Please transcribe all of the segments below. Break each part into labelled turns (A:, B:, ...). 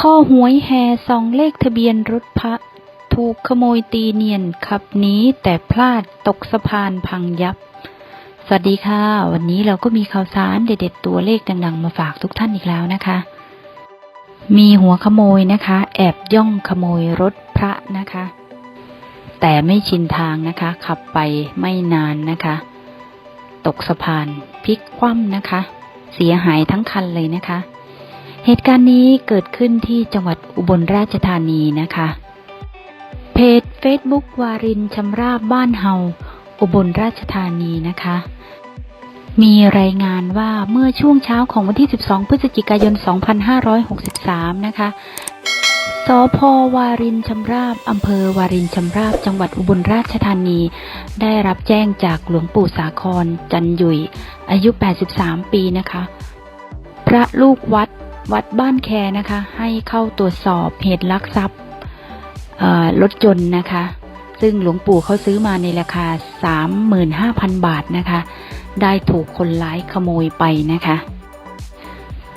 A: ข้อหวยแห่ซองเลขทะเบียนรถพระ ถูกขโมยตีเนียนขับหนีแต่พลาดตกสะพานพังยับ สวัสดีค่ะ วันนี้เราก็มีข่าวสารเด็ดๆตัวเลขดังๆ มาฝากทุกท่านอีกแล้วนะคะ มีหัวขโมยนะคะ แอบย่องขโมยรถพระนะคะ แต่ไม่ชินทางนะคะ ขับไปไม่นานนะคะ ตกสะพานพลิกคว่ำนะคะ เสียหายทั้งคันเลยนะคะ เหตุการณ์นี้เกิดขึ้นที่จังหวัดอุบลราชธานีนะคะ เพจ Facebook วารินชำราบบ้านเฮาอุบลราชธานีนะคะ มีรายงานว่าเมื่อช่วงเช้าของวันที่ 12 พฤศจิกายน 2563 นะคะสพวารินชำราบอำเภอวารินชำราบจังหวัดอุบลราชธานี ได้รับแจ้งจากหลวงปู่สาครจันยุยอายุ 83 ปีนะคะ พระลูกวัด วัดบ้านแคนะคะ ให้เข้าตรวจสอบเหตุลักทรัพย์รถยนนะคะ ซึ่งหลวงปู่เขาซื้อมาในราคา 35,000 บาทนะคะ ได้ถูกคนร้ายขโมยไปนะคะ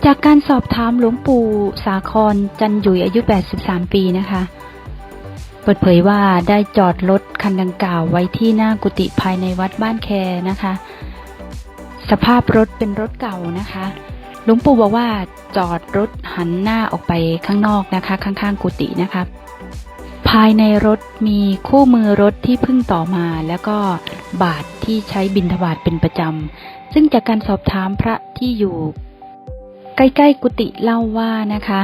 A: จากการสอบถามหลวงปู่สาครจันยุยอายุ 83 ปีนะคะเปิดเผยว่าได้จอดรถคันดังกล่าวไว้ที่หน้ากุฏิภายในวัดบ้านแคนะคะ สภาพรถเป็นรถเก่านะคะ ลวงปู่บอกว่าจอดรถหันหน้าออกไปข้างนอกนะคะ ข้างๆกุฏินะคะภายในรถมีคู่มือรถที่เพิ่งต่อมา แล้วก็บาทที่ใช้บินทบาทเป็นประจำ ซึ่งจากการสอบถามพระที่อยู่ ใกล้ๆกุฏิเล่าว่านะคะ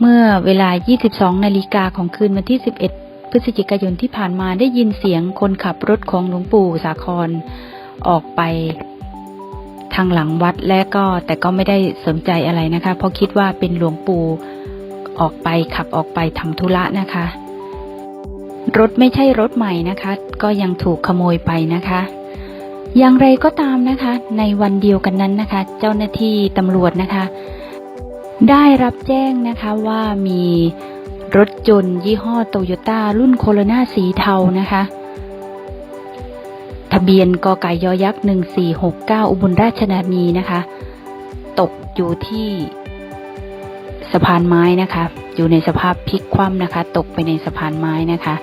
A: เมื่อเวลา 22 นาฬิกาของคืนวันที่ 11 พฤศจิกายนที่ผ่านมาได้ยินเสียงคนขับรถของหลวงปู่สาครออกไป ทางหลังวัดและก็แต่ก็ไม่ได้สนใจอะไรนะคะ เพราะคิดว่าเป็นหลวงปู่ออกไปขับออกไปทำธุระนะคะ รถไม่ใช่รถใหม่นะคะ ก็ยังถูกขโมยไปนะคะ อย่างไรก็ตามนะคะ ในวันเดียวกันนั้นนะคะ เจ้าหน้าที่ตำรวจนะคะ ได้รับแจ้งนะคะว่ามีรถยนต์ยี่ห้อโตโยต้ารุ่นโคโรนาสีเทานะคะ ทะเบียนกไก่ยอยักษ์1469อุบลราชธานีนะคะ ตกอยู่ที่สะพานไม้นะคะ อยู่ในสภาพพลิกคว่ำนะคะ ตกไปในสะพานไม้นะคะ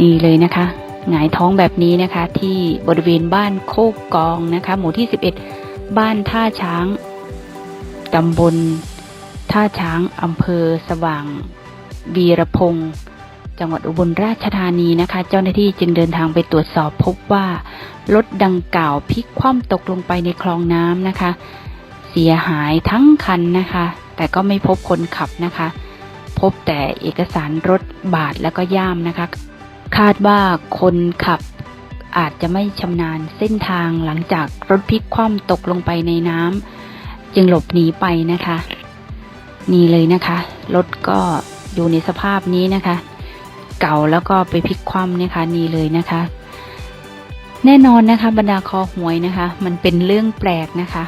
A: นี่เลยนะคะหงายท้องแบบนี้นะคะ ที่บริเวณบ้านโคกกองนะคะ หมู่ที่11บ้านท่าช้างตำบลท่าช้างอำเภอสว่างวีรพงศ์ จังหวัดอุบลราชธานีนะคะ เจ้าหน้าที่จึงเดินทางไปตรวจสอบพบว่ารถดังกล่าวพลิกคว่ำตกลงไปในคลองน้ำนะคะ เสียหายทั้งคันนะคะ แต่ก็ไม่พบคนขับนะคะ พบแต่เอกสารรถบาทแล้วก็ย่ามนะคะ คาดว่าคนขับอาจจะไม่ชำนาญเส้นทางหลังจากรถพลิกคว่ำตกลงไปในน้ำจึงหลบหนีไปนะคะ นี่เลยนะคะ รถก็อยู่ในสภาพนี้นะคะ เก่าแล้วก็ไปพลิกคว่ำนะคะนี่เลยนะคะ แน่นอนนะคะ บรรดาคอหวยนะคะ มันเป็นเรื่องแปลกนะคะ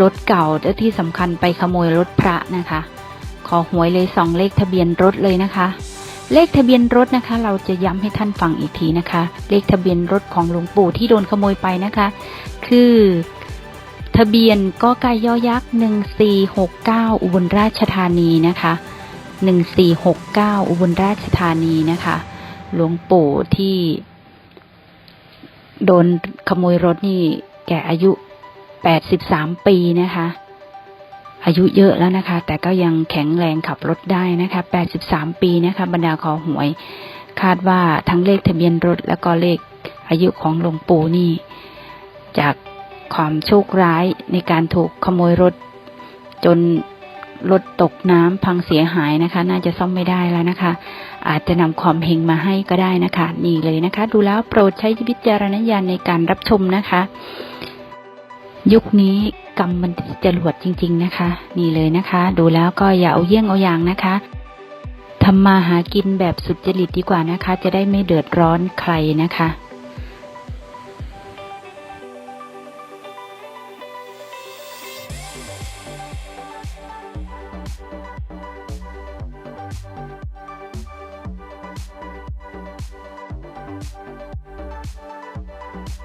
A: รถเก่าและที่สำคัญไปขโมยรถพระนะคะ ขอหวยเลยสองเลขทะเบียนรถเลยนะคะ เลขทะเบียนรถนะคะ เราจะย้ำให้ท่านฟังอีกทีนะคะ เลขทะเบียนรถของหลวงปู่ที่โดนขโมยไปนะคะ คือทะเบียนก็ไก่ยอยักษ์หนึ่งสี่หกเก้าอุบลราชธานีนะคะ หนึ่งสี่หกเก้าอุบลราชธานีนะคะ หลวงปู่ที่โดนขโมยรถนี่แก่อายุแปดสิบสามปีนะคะ อายุเยอะแล้วนะคะ แต่ก็ยังแข็งแรงขับรถได้นะคะแปดสิบสามปีนะคะ บรรดาคอหวย คาดว่าทั้งเลขทะเบียนรถ แล้วก็เลขอายุของหลวงปู่นี่ จากความโชคร้ายในการถูกขโมยรถจน รถตกน้ำพังเสียหายนะคะ น่าจะซ่อมไม่ได้แล้วนะคะ อาจจะนำความเฮงมาให้ก็ได้นะคะ นี่เลยนะคะ ดูแล้วโปรดใช้วิจารณญาณในการรับชมนะคะ ยุคนี้กรรมมันจะหลวดจริง ๆนะคะ นี่เลยนะคะ ดูแล้วก็อย่าเอาเยี่ยงเอาอย่างนะคะทำมาหากินแบบสุจริตดีกว่านะคะ จะได้ไม่เดือดร้อนใครนะคะ you